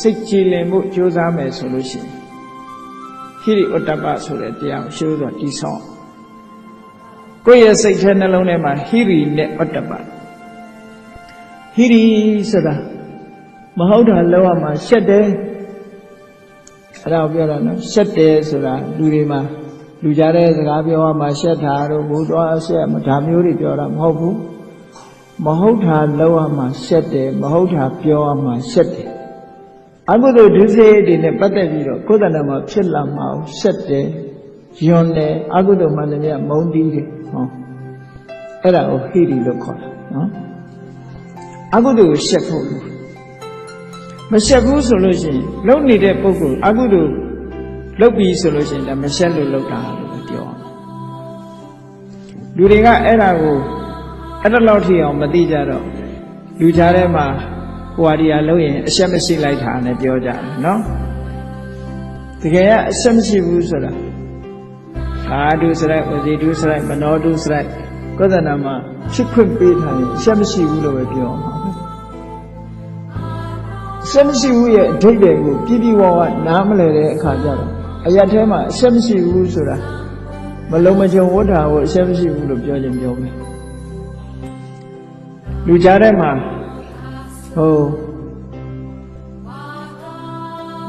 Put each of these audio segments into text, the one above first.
စိတ်ကြည်လင်မှုကြိုးစားမယ်ဆိုလို့ရှိရင်ဟိရိဥတ္တပဆိုတဲ့တရားကိုရှင်းလို့တိဆောက်ကိုယ့်ရဲ့စိတ်ထဲနှလုံးထဲမှာဟိရိနဲ့ဥတ္တပဟိရိဆိုတာမဟုတ်တာလောက်ရမှာရှက်တယ်အဲ့ဒါကိုပြောတာနော်ရှက်တယ်ဆိုတာလူတွေမှာလူကြတဲ့စကားပြောရမှာရှက်တာတို့ဘုသွားရှက်ဒါမျိုးတွေပြောတာမဟုတ်ဘူးမဟုတ်တာလောက်ရမှာရှက်တယ်မဟုတ်တာပြောရမှာရှက်တယ် အကုသိုလ်ဒုစရိုက်တွေနဲ့ပတ်သက်ပြီးတော့ကိုယ်တဏ္ဍာမှာဖြစ်လာမှာရှက်တယ်ယွန်းတယ်အကုသိုလ်မှလည်းမြတ်မုန်းတီးတယ်ဟောအဲ့ဒါကိုဟိရိလို့ခေါ်တာနော်အကုသိုလ်ကိုရှက်ဖို့လို့မရှက်ဘူးဆိုလို့ရှိရင်လုံနေတဲ့ပုဂ္ဂိုလ်အကုသိုလ်လုပ်ပြီးဆိုလို့ရှိရင်ဒါမရှက်လို့လုပ်တာလို့ပဲပြောအောင်လူတွေကအဲ့ဒါကိုအဲ့ဒါလောက်ထိအောင်မသိကြတော့လူကြားထဲမှာ ဟိုဟာဒီဟာလုပ်ရင်အရှက်မရှိလိုက်တာနဲ့ပြောကြတယ်နော်တကယ်ကအရှက်မရှိဘူးဆိုတာကာဒုစရိုက်ဝစီဒုစရိုက်မနောဒုစရိုက်ကောသနာမှာချစ်ခွင့်ပေးထားရင်အရှက်မရှိဘူးလို့ပဲပြောအောင်ပါပဲအရှက်မရှိဘူးရဲ့အဓိပ္ပာယ်ကိုပြည့်ပြည့်ဝဝနားမလည်တဲ့အခါကျတော့အရာထဲမှာအရှက်မရှိဘူးဆိုတာမလုံးမချုံဝဋ္ဌာကိုအရှက်မရှိဘူးလို့ပြောခြင်းပြောမယ်လူကြားထဲမှာ ဟို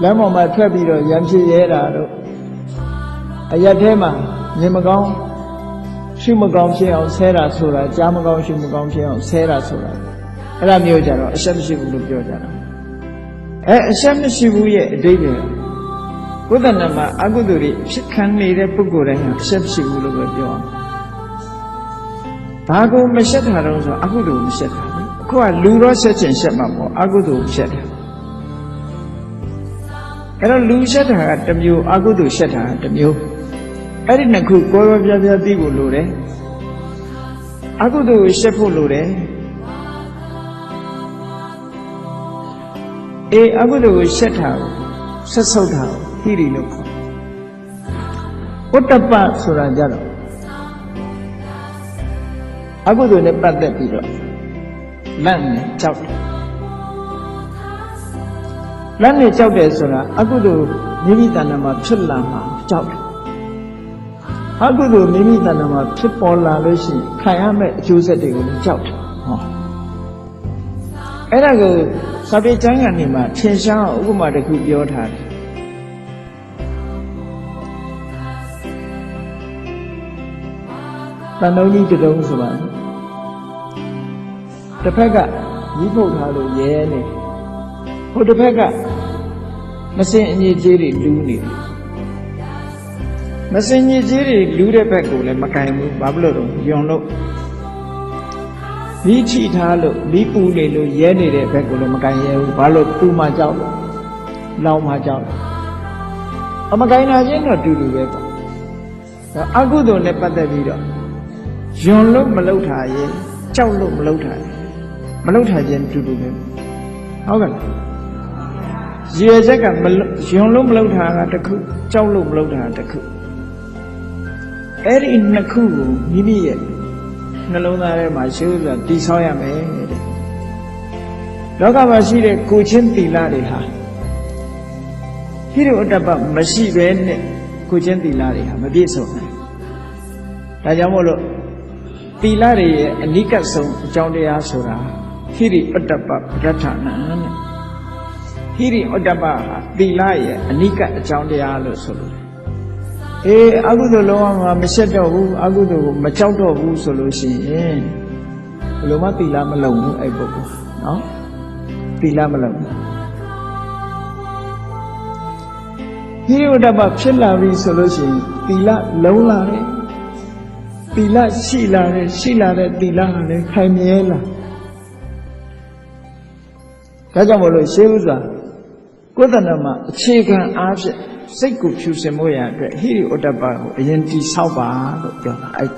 လမ်းပေါ်မှာထွက်ပြီးတော့ရံဖြစ်ရဲတာတို့အရက်ထဲမှာမြင်မကောင်းရှုမကောင်းဖြစ်အောင်ဆဲတာဆိုတာကြားမကောင်းရှုမကောင်းဖြစ်အောင်ဆဲတာဆိုတာအဲ့ဒါမျိုးကြတော့အရှက်မရှိဘူးလို့ပြောကြတာအဲအရှက်မရှိဘူးရဲ့အတိတ်ပဲကုသနာမှာအကုသိုလ်တွေဖြစ်ခံနေတဲ့ပုဂ္ဂိုလ်တိုင်းဟာအရှက်မရှိဘူးလို့ပဲပြောအောင်ဘာကိုမရှက်တာတော့ဆိုအကုသိုလ်ကိုမရှက်တာလေအ ခုကလူတော့ရှက်ချင်ရှက်မှာပေါ့အကုသိုလ်ကိုရှက်တယ်အဲ့တော့လူရှက်တာကတစ်မျိုးအကုသိုလ်ရှက်တာကတစ်မျိုးအဲ့ဒီနှစ်ခုကိုယ်ပဲပြပြသိဖို့လိုတယ်အကုသိုလ်ကိုရှက်ဖို့လိုတယ်အေးအကုသိုလ်ကိုရှက်တာကိုဆက်ဆုပ်တာကိုဟိရိလို့ခေါ်ဥတ္တပဆိုတာကြတော့အကုသိုလ်နဲ့ပတ်သက်ပြီးတော့ လန့်နေကြောက်တယ်လန့်နေကြောက်တယ်ဆိုတာအကုသိုလ်မိမိတဏ္ဍာမှာဖြစ်လာမှာကြောက်တယ်အကုသိုလ်မိမိတဏ္ဍာမှာဖြစ်ပေါ်လာလို့ရှိရင်ခံရမယ့်အကျိုးဆက်တွေကိုလည်းကြောက်တယ်ဟောအဲ့ဒါကိုစာပေကျမ်းဂန်တွေမှာထင်ရှားအောင်ဥပမာတစ်ခုပြောထားတယ်တန်တော်ကြီးတုံးဆိုပါ တစ်ဖက်ကညီးဖုတ်ထားလို့ရဲနေဟိုတစ်ဖက်ကမစင်အညစ်အကြေးတွေလူးနေတယ်မစင်ညစ်ကြေးတွေလူးတဲ့ဘက်ကိုလည်းမကင်ဘူးဘာဖြစ်လို့တော့ယွန်လို့မိထိထားလို့မိပူနေလို့ရဲနေတဲ့ဘက်ကိုလည်းမကင်ရဲဘူးဘာလို့ပူမှကြောက်လို့လောင်မှကြောက်လို့အမကင်နာချင်းတော့တူတူပဲပေါ့အကုသိုလ်နဲ့ပတ်သက်ပြီးတော့ယွန်လို့မလောက်တာရဲ့ကြောက်လို့မလောက်တာရဲ့ မလောက်တာချင်းတူတူပဲဟုတ်ကဲ့ရည်ရချက်ကမယွန်လို့မလောက်တာကတစ်ခုကြောက်လို့မလောက်တာကတစ်ခုအဲ့ဒီနှစ်ခုကိုမိမိရဲ့နှလုံးသားထဲမှာရှင်းဥစွာတည်ဆောက်ရမယ်တဲ့လောကမှာရှိတဲ့ကိုချင်းတီလာတွေဟာဟိရိဥတ္တပမရှိဘဲနဲ့ကိုချင်းတီလာတွေဟာမပြည့်စုံနိုင်ဒါကြောင့်မို့လို့တီလာတွေရဲ့အနိကဆုံးအကြောင်းတရားဆိုတာ ဟိရိဥတ္တပပဋ္ဌာနာနဲ့ဟိရိဥတ္တပဟာတီလာရဲ့အနိကအကြောင်းတရားလို့ဆိုလို့အေးအကုသိုလ်လုံးဝမရှက်တော့ဘူးအကုသိုလ်ကိုမကြောက်တော့ဘူးဆိုလို့ရှိရင်ဘယ်လိုမှတီလာမလုံဘူးအဲ့ပုဂ္ဂိုလ်နော်တီလာမလုံဘူးဟိရိဝတ္တပဖြစ်လာပြီဆိုလို့ရှိရင်တီလာလုံးလာတယ်တီလာရှိလာတယ်ရှိလာတဲ့တီလာကလည်းခိုင်မြဲလာ ဒါကြောင့်မလို့ရှေးဥစွာကိုယ်တဏ္ဍမှာအခြေခံအားဖြင့်စိတ်ကိုဖြူစင်ဖို့ရအတွက်ဟိရိဥတ္တပကိုအရင်တိဆောက်ပါလို့ပြောတာအဲ့